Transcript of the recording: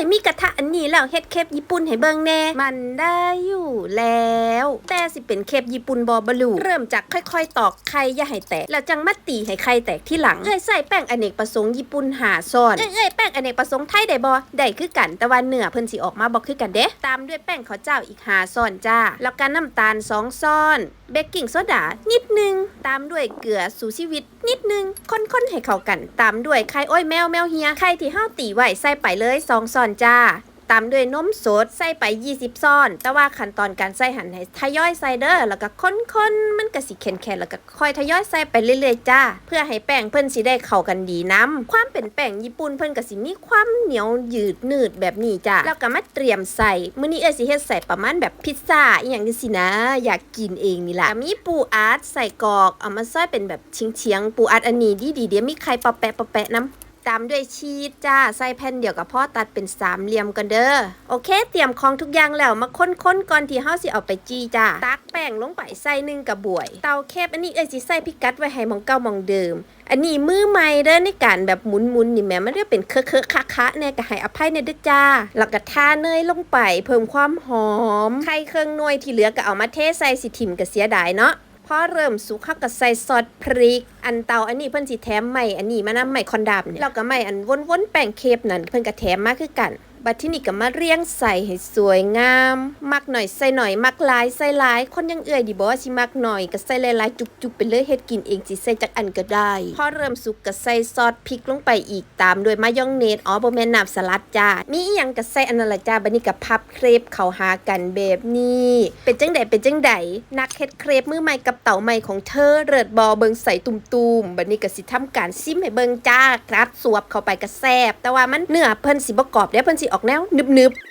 ยมีกระทะอันนี้แล้วเฮ็ดเคปญี่ปุ่นให้เบิ่งแน่ มันได้อยู่แล้ว แต่สิเป็นเคปญี่ปุ่นบอบลูเริ่มจากค่อย ๆ ตอกไข่อย่าให้แตก แล้วจังมาตีให้ไข่แตกที่หลังเอ้ยใส่แป้งอเนกประสงค์ญี่ปุ่นหาซ่อนเอ้ยแป้งอเนกประสงค์ไทยได้บ่ได้คือกันแต่ว่าเนื้อเพิ่นสิออกมาบ่คือกันเด้ ตามด้วยแป้งข้าวเจ้าอีกหาซ่อนจ้า แล้วก็น้ำตาลสองซ่อนเบกกิ้งโซดานิดนึง ตามด้วยเกลือสูชีวิต นิดนึงค้นๆให้เข้ากัน ตามด้วยไข่อ้อยแมวแมวเฮียไข่ที่ห้าตีไว้ใส่ไปเลยสองซ่อนจ้า ตามด้วยนมสดใส่ไป 20ซ่อน แต่ว่าขั้นตอนการใส่หันให้ทยอยใส่เด้อแล้วก็ค้นๆ มันก็สิแข็งๆแล้วก็ค่อยทยอยใส่ไปเรื่อยๆจ้า เพื่อให้แป้งเพิ่นสิได้เข้ากันดีน้ำความเป็นแป้งญี่ปุ่นเพิ่นก็สิมีความเหนียวยืดหนืดแบบนี้จ้าแล้วก็มาเตรียมใส่มื้อนี้เอ้ยสิเฮ็ดใส่ประมาณแบบพิซซ่าอีหยังจังซี่นะ อยากกินเองนี่ล่ะมีปูอัดใส่กอกเอามาซอยเป็นแบบเฉียงๆปูอัดอันนี้ดีๆเดี๋ยวมีไข่ปะแปะปะแปะน้ำ ตามด้วยชีสจ้าใส่แผ่นเดียวกับพ่อตัดเป็นสามเหลี่ยมกันเด้อโอเค เตรียมของทุกอย่างแล้วมาค้นๆก่อนที่เฮาสิเอาไปจี้จ้าตักแป้งลงไปใส่หนึ่งกระบวย เตาแคบอันนี้เอ้ยสิใส่พิกัดไว้ให้มองเก่ามองเดิม อันนี้มือใหม่เด้อในการแบบหมุนๆนี่แม่มันเรียกเป็นเคอะเคอะคะคะเนี่ยก็ให้อภัยในเด้อจ้าแล้วก็ทาเนยลงไป เพิ่มความหอมไข่เครื่องนวยที่เหลือก็เอามาเทใส่สิถิ่มก็เสียดายเนาะ อเริ่มสุกเขาก็ใส่ซอสพริก อันเตาอันนี้เพิ่นสิแถมใหม่อันนี้มานำใหม่คอนดำเนี่ยแล้วก็ใหม่อันวนๆแป้งเคปนั่นเพิ่นก็แถมมาคือกัน บัดที่นี่ก็มาเรียงใส่ให้สวยงาม มักหน่อยใส่หน่อย มักหลายใส่หลาย คนยังเอื่อยดีบ่ว่าสิมักหน่อยก็ใส่หลายๆจุกๆไปเลยเฮ็ดกินเองสิใส่จักอันก็ได้พอเริ่มสุกก็ใส่ซอสพริกลงไปอีกตามด้วยมายองเนสอ๋อบ่แม่นน้ำสลัดจ้ามีอีหยังก็ใส่อันนั้นละจ้าบัดนี้ก็พับเครปเข้าหากันแบบนี้ เป็นจังใดเป็นจังใดนักเฮ็ดเครปมือใหม่กับเต่าใหม่ของเธอเริดบอเบิงใส่ตุ่มๆบัดนี้ก็สิทำการซิมให้เบิงจ้าครับสวบเข้าไปก็แซ่บแต่ว่ามันเนื้อเพิ่นสิบ่กรอบเด้เพิ่นสิออกแนวนึบ